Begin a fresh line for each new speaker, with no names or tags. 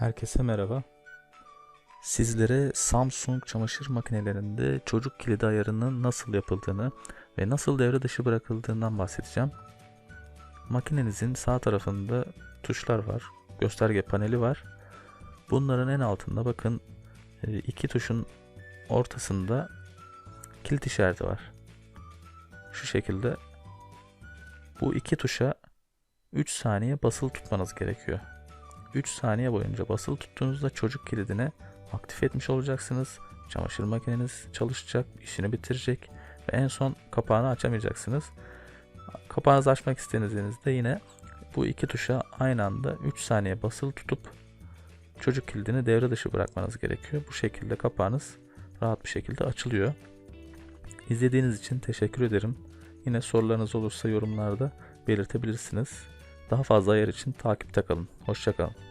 Herkese merhaba. Sizlere Samsung çamaşır makinelerinde çocuk kilidi ayarının nasıl yapıldığını ve nasıl devre dışı bırakıldığından bahsedeceğim. Makinenizin sağ tarafında tuşlar var, gösterge paneli var. Bunların en altında bakın e, iki tuşun ortasında kilit işareti var. Şu şekilde bu iki tuşa 3 saniye basılı tutmanız gerekiyor. 3 saniye boyunca basılı tuttuğunuzda çocuk kilidini aktif etmiş olacaksınız. Çamaşır makineniz çalışacak, işini bitirecek ve en son kapağını açamayacaksınız. Kapağınızı açmak istediğinizde yine bu iki tuşa aynı anda 3 saniye basılı tutup çocuk kilidini devre dışı bırakmanız gerekiyor. Bu şekilde kapağınız rahat bir şekilde açılıyor. İzlediğiniz için teşekkür ederim. Yine sorularınız olursa yorumlarda belirtebilirsiniz. Daha fazla ayar için takipte kalın. Hoşçakalın.